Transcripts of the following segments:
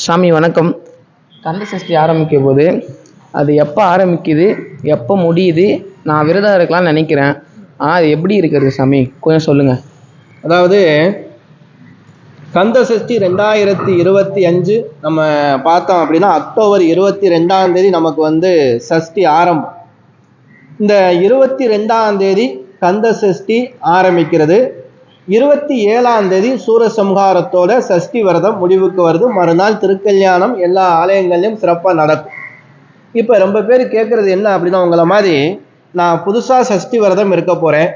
சாமி வணக்கம். கந்த சஷ்டி ஆரம்பிக்க போது அது எப்போ ஆரம்பிக்குது எப்போ முடியுது நான் விரதம் இருக்கலாம்னு நினைக்கிறேன். ஆனால் அது எப்படி இருக்கிறது சாமி? கொஞ்சம் சொல்லுங்கள் அதாவது கந்த சஷ்டி ரெண்டாயிரத்தி இருபத்தி அஞ்சு நம்ம பார்த்தோம் அப்படின்னா அக்டோபர் இருபத்தி ரெண்டாம் தேதி நமக்கு வந்து சஷ்டி ஆரம்பம். இந்த இருபத்தி ரெண்டாம் தேதி கந்த சஷ்டி ஆரம்பிக்கிறது. இருபத்தி ஏழாம் தேதி சூரசம்ஹாரத்தோட சஷ்டி விரதம் முடிவுக்கு வருது. மறுநாள் திருக்கல்யாணம் எல்லா ஆலயங்கள்லையும் சிறப்பாக நடக்கும். இப்போ ரொம்ப பேர் கேட்குறது என்ன அப்படின்னா உங்களை மாதிரி நான் புதுசாக சஷ்டி விரதம் இருக்க போகிறேன்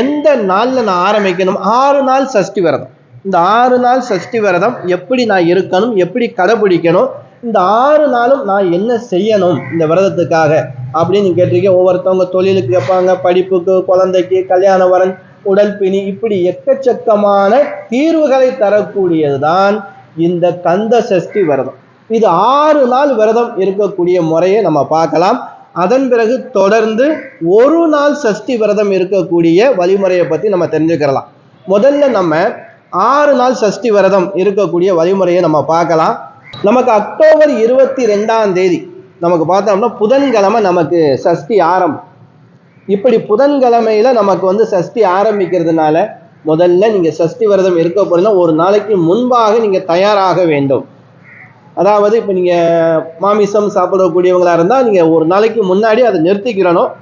எந்த நாளில் நான் ஆரம்பிக்கணும்? ஆறு நாள் சஷ்டி விரதம். இந்த ஆறு நாள் சஷ்டி விரதம் எப்படி நான் இருக்கணும்? எப்படி கடைபிடிக்கணும்? இந்த ஆறு நாளும் நான் என்ன செய்யணும் இந்த விரதத்துக்காக அப்படின்னு கேட்டிருக்கீங்க ஒவ்வொருத்தவங்க தொழிலுக்கு கேட்பாங்க படிப்புக்கு குழந்தைக்கு கல்யாண வரன் உடல் பிணி இப்படி எக்கச்சக்கமான தீர்வுகளை தரக்கூடியது தான் இந்த கந்த சஷ்டி விரதம். இது ஆறு நாள் விரதம் இருக்கக்கூடிய முறையை நம்ம பார்க்கலாம். அதன் பிறகு தொடர்ந்து ஒரு நாள் சஷ்டி விரதம் இருக்கக்கூடிய வழிமுறையை பற்றி நம்ம தெரிஞ்சுக்கிறலாம். முதல்ல நம்ம ஆறு நாள் சஷ்டி விரதம் இருக்கக்கூடிய வழிமுறையை நம்ம பார்க்கலாம். நமக்கு அக்டோபர் இருபத்தி ரெண்டாம் தேதி நமக்கு பார்த்தோம்னா புதன்கிழமை நமக்கு சஷ்டி ஆரம்பம். இப்படி புதன்கிழமையில நமக்கு வந்து சஷ்டி ஆரம்பிக்கிறதுனால முதல்ல நீங்க சஷ்டி விரதம் இருக்க போறீங்கன்னா ஒரு நாளைக்கு முன்பாக நீங்க தயாராக வேண்டும். அதாவது இப்போ நீங்க மாமிசம் சாப்பிடக்கூடியவங்களா இருந்தா நீங்க ஒரு நாளைக்கு முன்னாடி அதை நிறுத்திக்கிறணும்.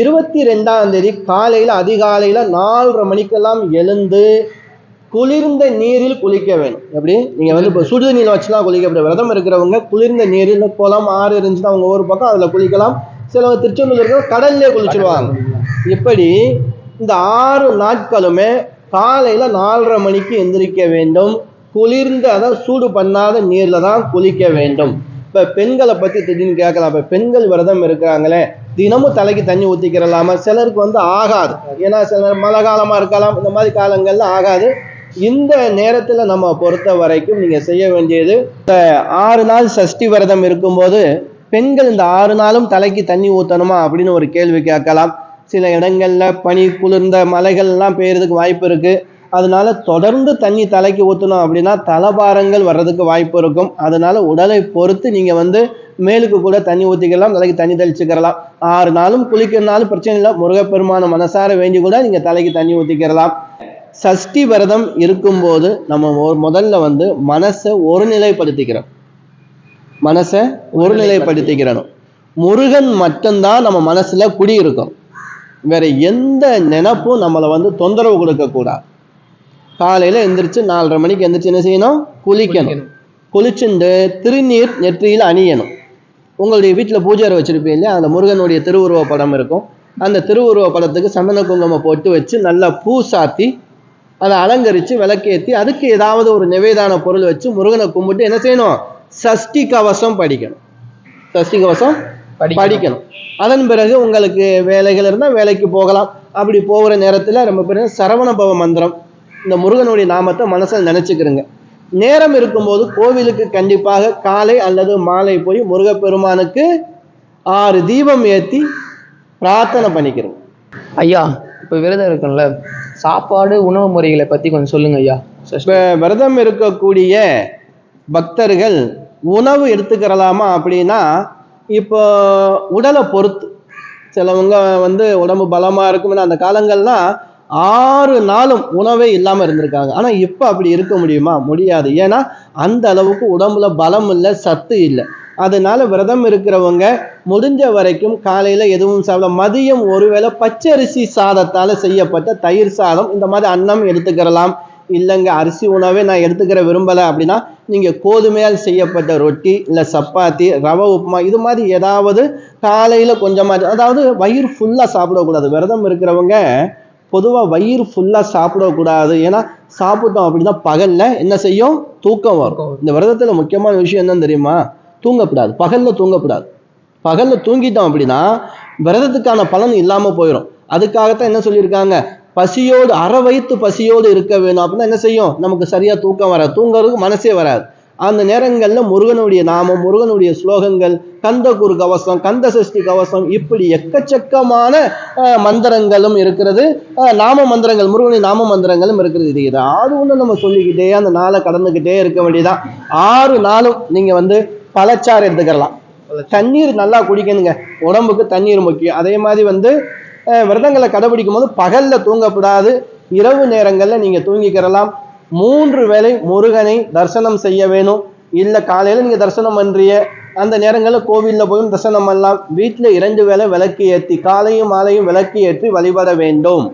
இருபத்தி ரெண்டாம் தேதி காலையில அதிகாலையில நாலரை மணிக்கெல்லாம் எழுந்து குளிர்ந்த நீரில் குளிக்க வேணும் எப்படி? நீங்க வந்து இப்போ சுடு நீர் வச்சுலாம் குளிக்க விரதம் இருக்கிறவங்க குளிர்ந்த நீரில் குளம் ஆறு இருந்துச்சுன்னா அவங்க ஒரு பக்கம் அதில் குளிக்கலாம். சிலவங்க திருச்செந்தூர் இருக்கிற கடல்லே குளிச்சிருவாங்க இப்படி இந்த ஆறு நாட்களுமே காலையில் நாலரை மணிக்கு எந்திரிக்க வேண்டும். குளிர்ந்த அதாவது சூடு பண்ணாத நீரில் தான் குளிக்க வேண்டும். இப்போ பெண்களை பற்றி திடீர்னு கேட்கலாம். இப்போ பெண்கள் விரதம் இருக்கிறாங்களே தினமும் தலைக்கு தண்ணி ஊத்திக்கிறலாமா? சிலருக்கு வந்து ஆகாது. ஏன்னா சில மழை காலமாக இருக்கலாம். இந்த மாதிரி காலங்களில் ஆகாது. இந்த நேரத்தில் நம்ம பொறுத்த வரைக்கும் நீங்கள் செய்ய வேண்டியது இந்த ஆறு நாள் சஷ்டி விரதம் இருக்கும்போது பெண்கள் இந்த ஆறு நாளும் தலைக்கு தண்ணி ஊற்றணுமா அப்படின்னு ஒரு கேள்வி கேட்கலாம். சில இடங்களில் பனி குளிர்ந்த மலைகள்லாம் பெய்யறதுக்கு வாய்ப்பு இருக்குது அதனால தொடர்ந்து தண்ணி தலைக்கு ஊற்றணும் அப்படின்னா தலபாரங்கள் வர்றதுக்கு வாய்ப்பு இருக்கும். அதனால உடலை பொறுத்து நீங்கள் வந்து மேலுக்கு கூட தண்ணி ஊற்றிக்கலாம் தலைக்கு தண்ணி தெளிச்சுக்கிறலாம் ஆறு நாளும் குளிக்கிறனாலும் பிரச்சனை இல்லை. முருகப்பெருமான மனசார வேண்டி கூட நீங்கள் தலைக்கு தண்ணி ஊற்றிக்கிறலாம் சஷ்டி விரதம் இருக்கும்போது நம்ம முதல்ல வந்து மனசை ஒருநிலைப்படுத்திக்கிறோம். மனசை ஒருநிலைப்படுத்திக்கிறணும் முருகன் மட்டும்தான் நம்ம மனசுல குடியிருக்கும். வேற எந்த நினப்பும் நம்மளை வந்து தொந்தரவு கொடுக்கக்கூடாது. காலையில எந்திரிச்சு நாலரை மணிக்கு எந்திரிச்சு என்ன செய்யணும்? குளிக்கணும். குளிச்சுண்டு திருநீர் நெற்றியில் அணியணும். உங்களுடைய வீட்டில் பூஜை வச்சிருப்பீங்க இல்லையா? அதில் முருகனுடைய திருவுருவ படம் இருக்கும். அந்த திருவுருவ படத்துக்கு சந்தன குங்குமம் போட்டு வச்சு நல்லா பூ சாத்தி அதை அலங்கரித்து விளக்கேற்றி அதுக்கு ஏதாவது ஒரு நிவேதான பொருள் வச்சு முருகனை கும்பிட்டு என்ன செய்யணும்? சஷ்டி கவசம் படிக்கணும். சஷ்டி கவசம் படிக்கணும். அதன் பிறகு உங்களுக்கு வேலைகள் இருந்தால் வேலைக்கு போகலாம். அப்படி போகிற நேரத்தில் நம்ம பேர் சரவண பவ மந்திரம் இந்த முருகனுடைய நாமத்தை மனசில் நினச்சிக்கிறங்க. நேரம் இருக்கும்போது கோவிலுக்கு கண்டிப்பாக காலை அல்லது மாலை போய் முருகப்பெருமானுக்கு ஆறு தீபம் ஏற்றி பிரார்த்தனை பண்ணிக்கிறோம். ஐயா இப்போ விரதம் இருக்கும்ல. சாப்பாடு உணவு முறைகளை பற்றி கொஞ்சம் சொல்லுங்க ஐயா. இப்போ விரதம் இருக்கக்கூடிய பக்தர்கள் உணவு எடுத்துக்கிறலாமா அப்படின்னா இப்போ உடலை பொறுத்து சிலவங்க வந்து உடம்பு பலமாக இருக்கும் அந்த காலங்கள்லாம் ஆறு நாளும் உணவே இல்லாமல் இருந்திருக்காங்க. ஆனால் இப்போ அப்படி இருக்க முடியுமா? முடியாது. ஏன்னா அந்த அளவுக்கு உடம்புல பலம் இல்லை சத்து இல்லை. அதனால விரதம் இருக்கிறவங்க முடிஞ்ச வரைக்கும் காலையில் எதுவும் சாப்பிட மதியம் ஒருவேளை பச்சரிசி சாதத்தால் செய்யப்பட்ட தயிர் சாதம் இந்த மாதிரி அன்னம் எடுத்துக்கிறலாம். இல்லைங்க அரிசி உணவே நான் எடுத்துக்கிற விரும்பலை அப்படின்னா நீங்கள் கோதுமையால் செய்யப்பட்ட ரொட்டி இல்லை சப்பாத்தி ரவை உப்புமா இது மாதிரி ஏதாவது காலையில் கொஞ்சமாக அதாவது வயிறு ஃபுல்லாக சாப்பிடக்கூடாது. விரதம் இருக்கிறவங்க பொதுவாக வயிறு ஃபுல்லாக சாப்பிடக்கூடாது. ஏன்னா சாப்பிட்டோம் அப்படின்னா பகலில் என்ன செய்யும்? தூக்கம் வரும். இந்த விரதத்தில் முக்கியமான விஷயம் என்னன்னு தெரியுமா? தூங்கக்கூடாது. பகலில் தூங்கக்கூடாது. பகலில் தூங்கிட்டோம் அப்படின்னா விரதத்துக்கான பலன் இல்லாமல் போயிடும் அதுக்காகத்தான் என்ன சொல்லியிருக்காங்க? பசியோடு அற வயிற்று பசியோடு இருக்க வேணும் அப்படின்னா என்ன செய்யும்? நமக்கு சரியாக தூக்கம் வராது. தூங்குறதுக்கு மனசே வராது. அந்த நேரங்களில் முருகனுடைய நாமம் முருகனுடைய ஸ்லோகங்கள் கந்தகுரு கவசம் கந்த சஷ்டி கவசம் இப்படி எக்கச்சக்கமான மந்திரங்களும் இருக்கிறது. நாம மந்திரங்கள் முருகனுடைய நாம மந்திரங்களும் இருக்கிறது. இது ஏதாவது ஒன்று நம்ம சொல்லிக்கிட்டே அந்த நாளை கடந்துக்கிட்டே இருக்க வேண்டியதான் ஆறு நாளும் நீங்கள் வந்து பழச்சாறு எடுத்துக்கலாம். தண்ணீர் நல்லா குடிக்கணுங்க. உடம்புக்கு தண்ணீர் முக்கியம். அதே மாதிரி வந்து விரதங்களை கடைபிடிக்கும் போது பகல்ல தூங்கக்கூடாது இரவு நேரங்களில் நீங்க தூங்கிக்கிறலாம். மூன்று வேளை முருகனை தரிசனம் செய்ய வேணும். இல்லை காலையில் நீங்கள் தரிசனம் பண்றிய அந்த நேரங்களில் கோவிலில் போயும் தரிசனம் பண்ணலாம். வீட்டில் இரண்டு வேளை விளக்கு ஏற்றி காலையும் மாலையும் விளக்கு ஏற்றி வழிபட வேண்டும்.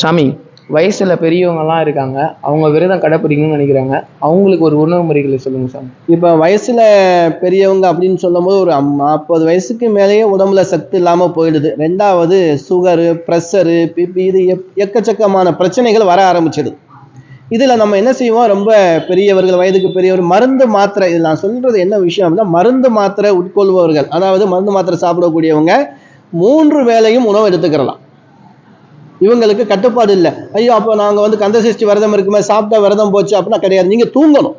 சாமி வயசில் பெரியவங்கலாம் இருக்காங்க. அவங்க விரதம் கடைப்பிடிக்கணும்னு நினைக்கிறாங்க. அவங்களுக்கு ஒரு உணவு முறைகளை சொல்லுங்கள் சார் இப்போ வயசில் பெரியவங்க அப்படின்னு சொல்லும்போது ஒரு நாற்பது வயசுக்கு மேலேயே உடம்புல சத்து இல்லாமல் போயிடுது. ரெண்டாவது சுகரு ப்ரெஷரு பிபி இது எக்- எக்கச்சக்கமான பிரச்சனைகள் வர ஆரம்பிச்சிடுது. இதில் நம்ம என்ன செய்வோம்? ரொம்ப பெரியவர்கள் வயதுக்கு பெரியவர் மருந்து மாத்திரை இதில் நான் சொல்கிறது என்ன விஷயம் அப்படின்னா மருந்து மாத்திரை உட்கொள்பவர்கள் அதாவது மருந்து மாத்திரை சாப்பிடக்கூடியவங்க மூன்று வேலையும் உணவு எடுத்துக்கிறலாம். இவங்களுக்கு கட்டுப்பாடு இல்லை. ஐயோ அப்போ நாங்கள் வந்து கந்தசஷ்டி விரதம் இருக்குமே சாப்பிட்டா விரதம் போச்சு அப்படின்னா கிடையாது. நீங்கள் தூங்கணும்.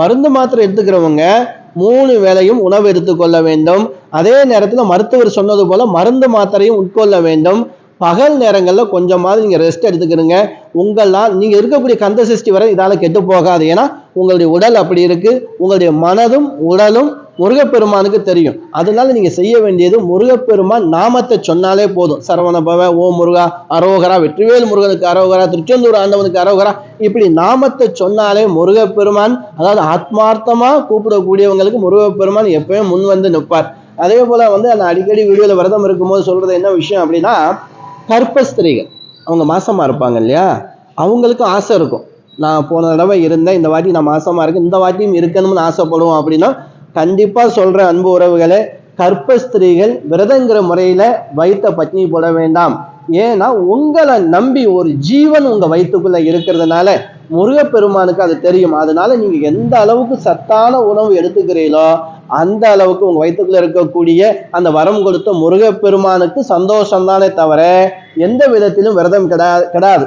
மருந்து மாத்திரை எடுத்துக்கிறவங்க மூணு வேளையும் உணவு எடுத்துக்கொள்ள வேண்டும். அதே நேரத்தில் மருத்துவர் சொன்னது போல மருந்து மாத்திரையும் உட்கொள்ள வேண்டும். பகல் நேரங்களில் கொஞ்சமாவது நீங்கள் ரெஸ்ட் எடுத்துக்கிறீங்க உங்களால் நீங்கள் இருக்கக்கூடிய கந்த சஷ்டி வரை இதால் கெட்டு போகாது. ஏன்னா உங்களுடைய உடல் அப்படி இருக்குது உங்களுடைய மனதும் உடலும் முருகப்பெருமானுக்கு தெரியும். அதனால நீங்க செய்ய வேண்டியது முருகப்பெருமான் நாமத்தை சொன்னாலே போதும். சரவணபவ ஓ முருகா அரோகரா வெற்றிவேல் முருகனுக்கு அரோகரா திருச்செந்தூர் ஆண்டவனுக்கு அரோகரா இப்படி நாமத்தை சொன்னாலே முருகப்பெருமான் அதாவது ஆத்மார்த்தமா கூப்பிடக்கூடியவங்களுக்கு முருகப்பெருமான் எப்பயும் முன் வந்து நிற்பார். அதே போல வந்து அந்த அடிக்கடி வீடியோல விரதம் இருக்கும்போது சொல்றது என்ன விஷயம் அப்படின்னா கற்பஸ்திரீகள் அவங்க மாசமா இருப்பாங்க இல்லையா? அவங்களுக்கும் ஆசை இருக்கும். நான் போன தடவை இருந்தேன் இந்த வாட்டி நான் மாசமா இருக்கேன் இந்த வாட்டியும் இருக்கணும்னு ஆசைப்படுவோம் அப்படின்னா கண்டிப்பாக சொல்கிற அன்பு உறவுகளே ஸ்திரீகள் விரதங்கிற முறையில் வயிற்ற பத்னி போட வேண்டாம். ஏன்னா உங்களை நம்பி ஒரு ஜீவன் உங்கள் வயிற்றுக்குள்ளே இருக்கிறதுனால முருகப்பெருமானுக்கு அது தெரியும். அதனால நீங்கள் எந்த அளவுக்கு சத்தான உணவு எடுத்துக்கிறீங்களோ அந்த அளவுக்கு உங்கள் வயிற்றுக்குள்ளே இருக்கக்கூடிய அந்த வரம் கொடுத்த முருகப்பெருமானுக்கு சந்தோஷம்தானே தவிர எந்த விதத்திலும் விரதம் கிடா கிடாது.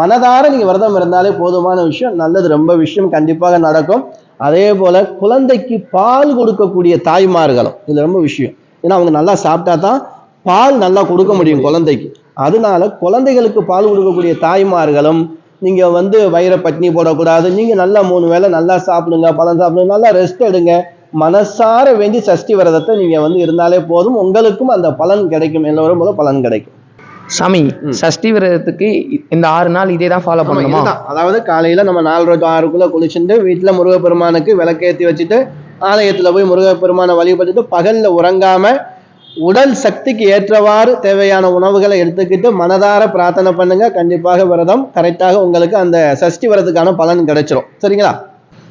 மனதார நீங்கள் விரதம் இருந்தாலே போதுமான விஷயம் நல்லது. ரொம்ப விஷயம் கண்டிப்பாக நடக்கும். அதே போல் குழந்தைக்கு பால் கொடுக்கக்கூடிய தாய்மார்களும் இது ரொம்ப விஷயம். ஏன்னா அவங்க நல்லா சாப்பிட்டா தான் பால் நல்லா கொடுக்க முடியும் குழந்தைக்கு. அதனால குழந்தைகளுக்கு பால் கொடுக்கக்கூடிய தாய்மார்களும் நீங்கள் வந்து வயிற பட்னி போடக்கூடாது நீங்கள் நல்லா மூணு வேளை நல்லா சாப்பிடுங்க பழம் சாப்பிடுங்க நல்லா ரெஸ்ட் எடுங்க. மனசார வேண்டி சஷ்டி விரதத்தை நீங்கள் வந்து இருந்தாலே போதும். உங்களுக்கும் அந்த பலன் கிடைக்கும். எல்லோரும் போல பலன் கிடைக்கும். சாமி சஷ்டி விரதத்துக்கு இந்த ஆறு நாள் இதே தான் ஃபாலோ இதுதான். அதாவது காலையில நம்ம நாலரை டு ஆறுக்குள்ள குளிச்சுட்டு வீட்டுல முருகப்பெருமானுக்கு விளக்கேத்தி வச்சுட்டு ஆலயத்துல போய் முருகப்பெருமானை வழிபட்டுட்டு பகல்ல உறங்காம உடல் சக்திக்கு ஏற்றவாறு தேவையான உணவுகளை எடுத்துக்கிட்டு மனதார பிரார்த்தனை பண்ணுங்க. கண்டிப்பாக விரதம் கரெக்டாக உங்களுக்கு அந்த சஷ்டி விரதத்துக்கான பலன் கிடைச்சிரும். சரிங்களா?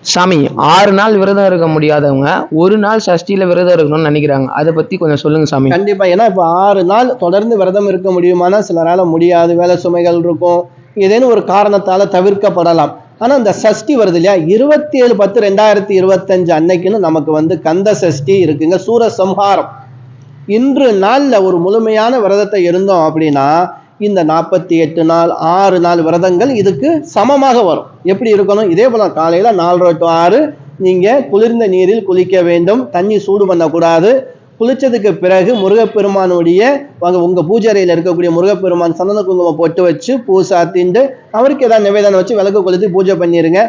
சாமி ஆறு நாள் விரதம் இருக்க முடியாதவங்க ஒரு நாள் சஷ்டியில விரதம் இருக்கணும்னு நினைக்கிறாங்க. அதை பத்தி கொஞ்சம் சொல்லுங்க சாமி. கண்டிப்பா. ஏன்னா இப்ப ஆறு நாள் தொடர்ந்து விரதம் இருக்க முடியுமானா சிலரால முடியாது. வேலை சுமைகள் இருக்கும். ஏதேனும் ஒரு காரணத்தால தவிர்க்கப்படலாம். ஆனா இந்த சஷ்டி வருது இல்லையா? இருபத்தி ஏழு பத்து ரெண்டாயிரத்தி இருபத்தஞ்சு அன்னைக்குன்னு நமக்கு வந்து கந்த சஷ்டி இருக்குங்க. சூரசம்ஹாரம். இன்று நாள்ல ஒரு முழுமையான விரதத்தை இருந்தோம் அப்படின்னா இந்த நாற்பத்தி எட்டு நாள் ஆறு நாள் விரதங்கள் இதுக்கு சமமாக வரும். எப்படி இருக்கணும்? இதே போல காலையில் நாலரை டு ஆறு நீங்கள் குளிர்ந்த நீரில் குளிக்க வேண்டும். தண்ணி சூடு பண்ணக்கூடாது. குளிச்சதுக்கு பிறகு முருகப்பெருமானுடைய அங்கே உங்கள் பூஜை இருக்கக்கூடிய முருகப்பெருமான் சந்தன குங்குமம் போட்டு வச்சு பூ சாத்திண்டு அவருக்கு ஏதாவது நிவேதனம் வச்சு விளக்கு கொளுத்தி பூஜை பண்ணிடுங்க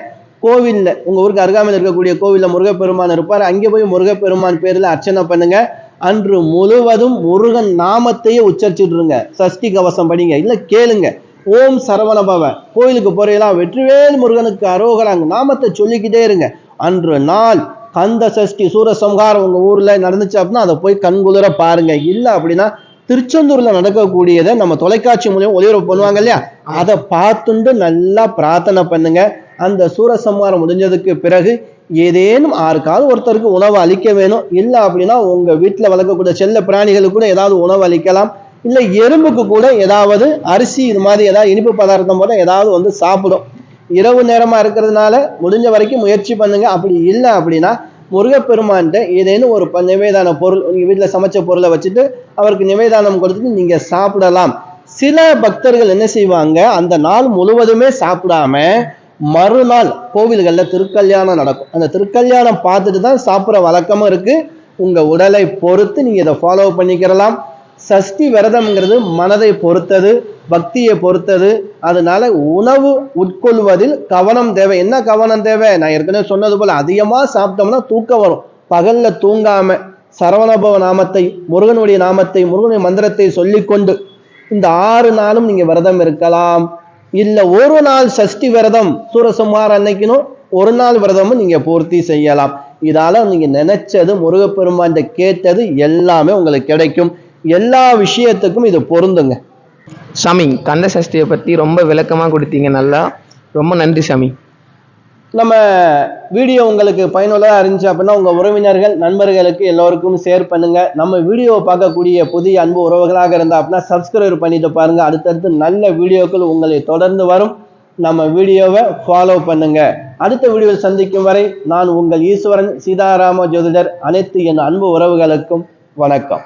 கோவிலில் உங்கள் ஊருக்கு அருகாமையில் இருக்கக்கூடிய கோவிலில் முருகப்பெருமான் இருப்பார். அங்கே போய் முருகப்பெருமான் பேரில் அர்ச்சனை பண்ணுங்க. அன்று முழுவதும் முருகன் நாமத்தையே உச்சரிச்சுட்ருங்க. சஷ்டி கவசம் படிங்க. இல்லை கேளுங்க. ஓம் சரவணபவ. கோயிலுக்கு போறீங்களா? வெற்றிவேல் முருகனுக்கு அரோகராங்க. நாமத்தை சொல்லிக்கிட்டே இருங்க. அன்று நாள் கந்த சஷ்டி சூரசம்ஹாரம் உங்கள் ஊரில் நடந்துச்சு அப்படின்னா அதை போய் கண்குளிர பாருங்க. இல்லை அப்படின்னா திருச்செந்தூரில் நடக்கக்கூடியதை நம்ம தொலைக்காட்சி மூலியம் ஒளிபரப்பு பண்ணுவாங்க இல்லையா? அதை பார்த்துண்டு நல்லா பிரார்த்தனை பண்ணுங்க. அந்த சூரசம்ஹாரம் முடிஞ்சதுக்கு பிறகு ஏதேனும் ஆறுக்காவது ஒருத்தருக்கு உணவு அளிக்க வேணும். இல்லை அப்படின்னா உங்கள் வீட்டில் வளர்க்கக்கூடிய செல்ல பிராணிகளுக்கு கூட ஏதாவது உணவு அளிக்கலாம். இல்லை எறும்புக்கு கூட ஏதாவது அரிசி இது மாதிரி ஏதாவது இனிப்பு பதார்த்தம் போல ஏதாவது வந்து சாப்பிடும். இரவு நேரமாக இருக்கிறதுனால முடிஞ்ச வரைக்கும் முயற்சி பண்ணுங்க. அப்படி இல்லை அப்படின்னா முருகப்பெருமான்கிட்ட ஏதேனும் ஒரு ப- நிவேதான பொருள் உங்கள் வீட்டில் சமைச்ச பொருளை வச்சுட்டு அவருக்கு நிவேதானம் கொடுத்துட்டு நீங்கள் சாப்பிடலாம். சில பக்தர்கள் என்ன செய்வாங்க? அந்த நாள் முழுவதுமே சாப்பிடாம மறுநாள் கோவில்களில் திருக்கல்யாணம் நடக்கும். அந்த திருக்கல்யாணம் பார்த்துட்டு தான் சாப்பிட்ற வழக்கமும் இருக்கு. உங்க உடலை பொறுத்து நீங்க இதை ஃபாலோ பண்ணிக்கிறலாம். சஷ்டி விரதம்ங்கிறது மனதை பொறுத்தது பக்தியை பொறுத்தது. அதனால உணவு உட்கொள்வதில் கவனம் தேவை. என்ன கவனம் தேவை? நான் ஏற்கனவே சொன்னது போல அதிகமாக சாப்பிட்டோம்னா தூக்கம் வரும். பகல்ல தூங்காம சரவணபவ நாமத்தை முருகனுடைய நாமத்தை முருகனுடைய மந்திரத்தை சொல்லிக்கொண்டு இந்த ஆறு நாளும் நீங்க விரதம் இருக்கலாம். இல்ல ஒரு நாள் சஷ்டி விரதம் சூரசுமார் அன்னைக்கினும் ஒரு நாள் விரதமும் நீங்க பூர்த்தி செய்யலாம். இதால நீங்க நினைச்சது முருகப்பெருமான் கேட்டது எல்லாமே உங்களுக்கு கிடைக்கும். எல்லா விஷயத்துக்கும் இது பொருந்துங்க. சாமி கந்த சஷ்டியை பற்றி ரொம்ப விளக்கமாக கொடுத்தீங்க நல்லா. ரொம்ப நன்றி சாமி. நம்ம வீடியோ உங்களுக்கு பயனுள்ளதாக இருந்துச்சு அப்படின்னா உங்கள் உறவினர்கள் நண்பர்களுக்கு எல்லோருக்கும் ஷேர் பண்ணுங்கள் நம்ம வீடியோவை பார்க்கக்கூடிய புதிய அன்பு உறவுகளாக இருந்தால் அப்படின்னா சப்ஸ்கிரைப் பண்ணிட்டு பாருங்கள் அடுத்தடுத்து நல்ல வீடியோக்கள் உங்களை தொடர்ந்து வரும். நம்ம வீடியோவை ஃபாலோ பண்ணுங்கள் அடுத்த வீடியோவில் சந்திக்கும் வரை நான் உங்கள் ஈஸ்வரன் சீதாராம ஜோதிடர் அனைத்து என் அன்பு உறவுகளுக்கும் வணக்கம்.